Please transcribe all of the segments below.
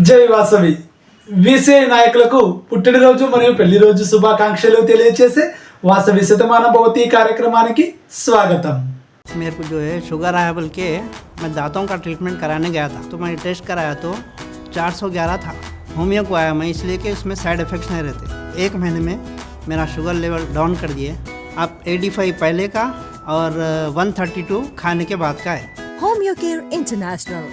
జై వాసవి విసిఐ నాయకులకు పుట్టినరోజు మరియు పెళ్లి రోజు శుభాకాంక్షలు తెలియజేసే వాసవి శతమాన భవతి కార్యక్రమానికి స్వాగతం मेरे को जो है शुगर आया बोल के मैं दांतों का ट्रीटमेंट कराने गया था तो मैंने टेस्ट कराया तो 411 था होमियो को आया मैं इसलिए कि उसमें साइड इफ़ेक्ट्स नहीं रहते एक महीने में मेरा शुगर लेवल डाउन कर दिए अब 85 पहले का और अ, 132 खाने के बाद का है Home Care International.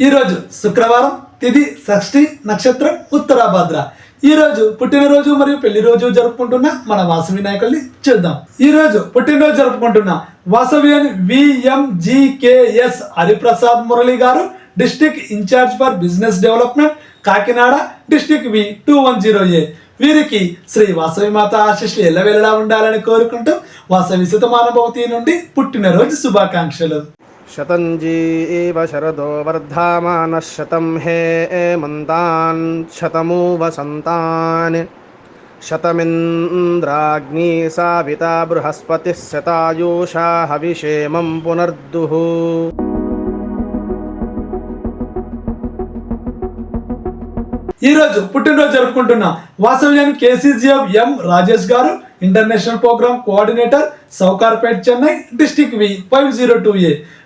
ఈరోజు శుక్రవారం తిథి షష్ఠి నక్షత్రం ఉత్తరాభద్ర ఈ రోజు పుట్టినరోజు మరియు పెళ్ళి రోజు జరుపుకుంటున్న మన వాసవి నాయకుల్ని చూద్దాం. ఈరోజు పుట్టినరోజు జరుపుకుంటున్న వాసవియన్ విఎంజికేఎస్ హరిప్రసాద్ మురళి గారు district in charge for business development Kakinada district V two one zero A. వీరికి శ్రీ వాసవి మాత ఆశిష్లు ఎల్లవెల్లలా ఉండాలని కోరుకుంటూ వాసవి శతమానభవతి నుండి పుట్టినరోజు శుభాకాంక్షలు. शतञ्जी एव शरदो वर्धामानः शतं हे एमन्तान् शतमु वसन्तान् शतमिन्द्राग्नी साविता बृहस्पतिः शतायुषा हविषेमं पुनर्दुः ఈ రోజు పుట్టినరోజు జరుపుకుంటున్న వాసవ్యాన్ KCGF M Rajesh garu international program coordinator Sowcarpet Chennai district V five zero two A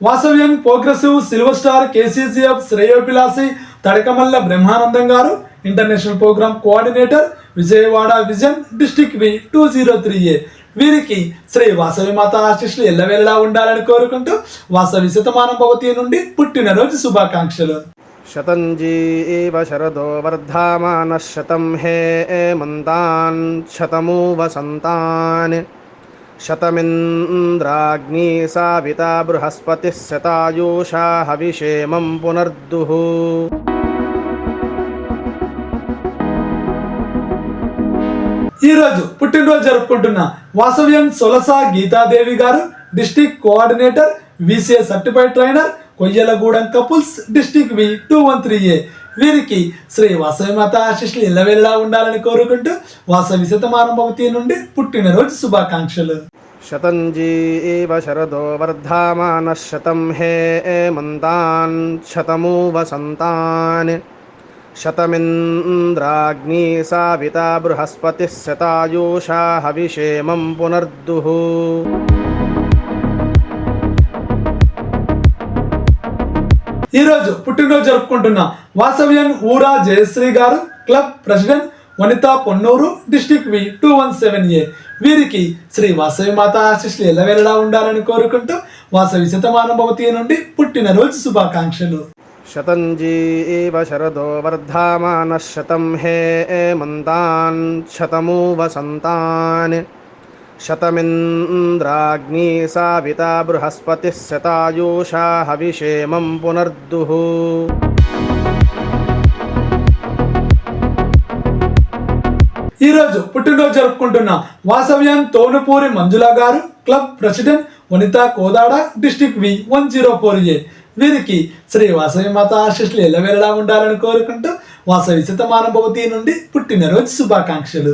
Vasavian progressive silver star KCCF శ్రేయోపిలాసి Tadakamalla Brahmanandam గారు international programme coordinator Vijayawada vision district V two zero three A. వీరికి శ్రీ వాసవి మాత ఆశిష్లు ఎల్లవేళలా ఉండాలని కోరుకుంటూ వాసవి శతమానం భవతి నుండి పుట్టినరోజు శుభాకాంక్షలు. శతంజీ శరదో వర్ధమాన శతం హే మంతాన్ శతమూ వసంతాన్ शतमिन्द्राग्नी साविता बृहस्पतिः शतायुषा हविषेमं पुनर्दुः ఈ రోజు పుట్టినరోజు జరుపుకుంటున్న Vasavyam Solasa Geethadevi garu district coordinator VCA certified trainer Koyyalagudem couples district V two one three A వీరికి శ్రీ వాసవి మాత ఆశిష్లు ఇళ్ళవెల్లా ఉండాలని కోరుకుంటూ వాసవి శతమారంభవతి నుండి పుట్టినరోజు శుభాకాంక్షలు. శతంజీ శరదో వర్ధమాన శతం హే మంతాన్ శతమూ వసంతాన్ శతమింద్రాగ్ని సావిత బృహస్పతి శతాయూషా హవిషేమం పునర్దుహూ ఈరోజు పుట్టినరోజు జరుపుకుంటున్న వాసవ్యన్ ఊరా జయశ్రీ గారు club president Vanitha Ponnuru district V two one seven A. వీరికి శ్రీ వాసవి మాత ఆశిష్లు ఎల్లవేళలా ఉండాలని కోరుకుంటూ వాసవి శతమానం భవతి నుండి పుట్టినరోజు శుభాకాంక్షలు. శతంజీ శరదో వర్ధమాన శతం హే మంతాన్ శతమూ వసంతాన్ शतमिन्द्राग्नी साविता बृहस्पतिः शतायुषा हविषेमं पुनर्दुः ఈ రోజు పుట్టినరోజు జరుపుకుంటున్న Vasavyan Thonupuri Manjula garu club president Vanitha Kodada district V one zero four A వీరికి శ్రీ వాసవి మాత ఆశిష్లు ఎల్లవేళలా ఉండాలని కోరుకుంటూ వాసవి శతమాన భవతి నుండి పుట్టినరోజు శుభాకాంక్షలు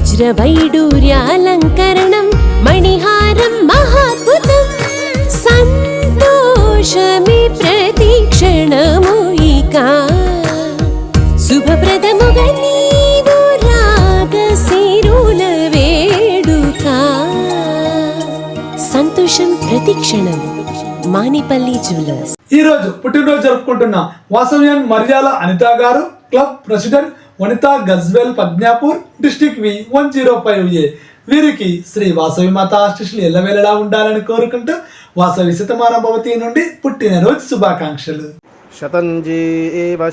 వజ్రవైడూర్యాలంకరణం మణిహారం మహాద్భుతం. సంతోషమి ప్రతిక్షణము ఇక. శుభప్రదముగా నీవు రాగ వేడుక. సంతోషం ప్రతిక్షణం Manipali Jewelers. ఈ రోజు పుట్టినరోజు జరుపుకుంటున్న వాసవ్యాన్ మర్యాల అనిత గారు club president Vanitha Gajwel Padmapur district V one zero five A. వీరికి శ్రీ వాసవి మాత ఆశీస్సులు ఎల్లవేళలా ఉండాలని కోరుకుంటూ వాసవి శతమాన భవతి నుండి పుట్టినరోజు శుభాకాంక్షలు. శతంజీ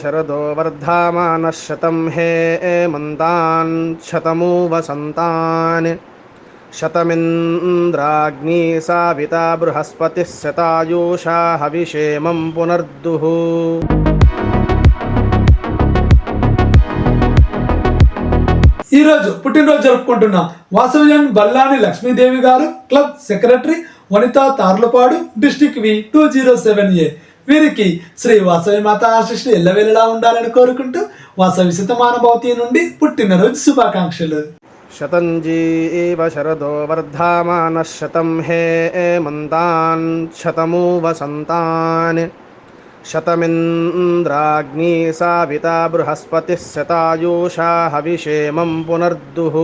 శరదో వర్ధమాన శతం హే మంతాన్ శతమూ వసంతాన్ శతమింద్రాగ్ని సావిత బృహస్పతి శతాయూషా హవిషేమం పునర్దుహూ ఈరోజు పుట్టినరోజు జరుపుకుంటున్న వాసవ్యన్ బల్లాని లక్ష్మీదేవి గారు club secretary Vanitha Tarlapadu district V two zero seven A. వీరికి శ్రీ వాసవి మాత ఆశిష్లు ఎల్లవెల్లలా ఉండాలని కోరుకుంటూ వాసవి శతమానభవతి నుండి పుట్టినరోజు శుభాకాంక్షలు. శతంజీ శరదో వర్ధమాన శతం హే ఏ మంతాన్ శతమూ వసంతాన్ शतमिन्द्राग्नी साविता बृहस्पतिः शतायुषा हविषेमं पुनर्दुः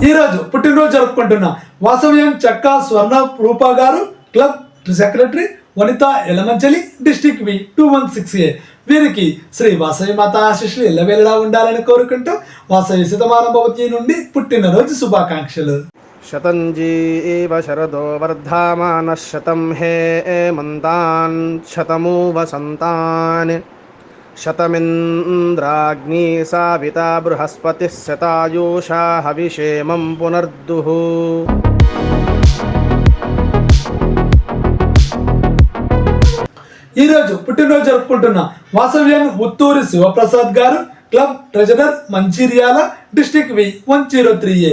ఈ రోజు పుట్టినరోజు జరుపుకుంటున్న వాసవ్యం Chakka Swarna Rupa garu club secretary Vanitha Elamanchili district V two one six A వీరికి శ్రీ వాసవి మాత ఆశిష్లు ఎల్లవేళలా ఉండాలని కోరుకుంటూ వాసవి శతమాన భవతి నుండి పుట్టినరోజు శుభాకాంక్షలు शतञ्जीव शरदो वर्धामानः शतं हे एमन्तान् शतमु वसन्तान् शतमिन्द्राग्नी साविता बृहस्पतिः शतायुषा हविषेमं पुनर्दुः ఈ రోజు పుట్టినరోజు జరుపుకుంటున్న Vasavyan Uthuri Sivaprasad garu club treasurer Mancherial district V one zero three A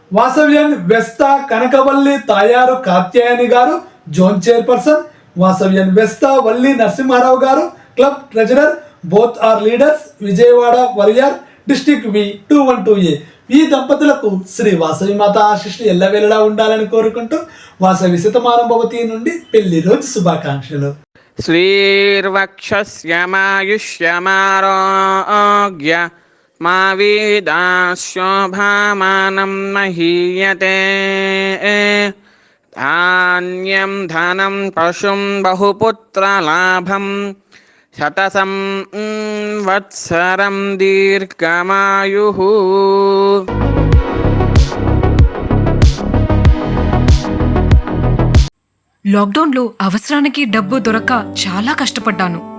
వాసవ్యం వెస్త Kanakavalli Tayaru Katyayani గారు జోన్ చైర్పర్సన్ వాసవ్యాన్ వెస్త వల్లి నరసింహారావు గారు club treasurer both are leaders Vijayawada warrior district V two one two A. ఈ దంపతులకు శ్రీ వాసవి మాత ఆశిష్లు ఎల్లవేళలా ఉండాలని కోరుకుంటూ వాసవి శతమానం భవతి నుండి పెళ్ళి రోజు శుభాకాంక్షలు. శ్రీర్వక్షమాయుష్యమారోగ్య మా వేదాశోభామానం మహీయతే ధాన్యం ధనం పశుం బహుపుత్రలాభం శతసం వత్సరం దీర్ఘమాయు లాక్డౌన్లో అవసరానికి డబ్బు దొరక్క చాలా కష్టపడ్డాను.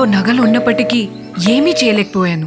చేతిలో నగలు ఉన్నప్పటికీ ఏమీ చేయలేకపోయాను.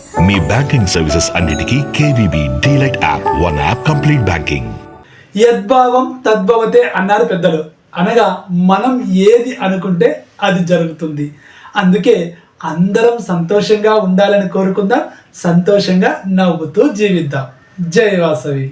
మీ బ్యాంకింగ్ సర్వీసెస్ అన్నిటికీ KVB DLite app one app complete banking. యద్భావం తద్భవతే అన్నారు పెద్దలు. అనగా మనం ఏది అనుకుంటే అది జరుగుతుంది. అందుకే అందరం సంతోషంగా ఉండాలని కోరుకుందాం సంతోషంగా నవ్వుతూ జీవిద్దాం. జై వాసవి.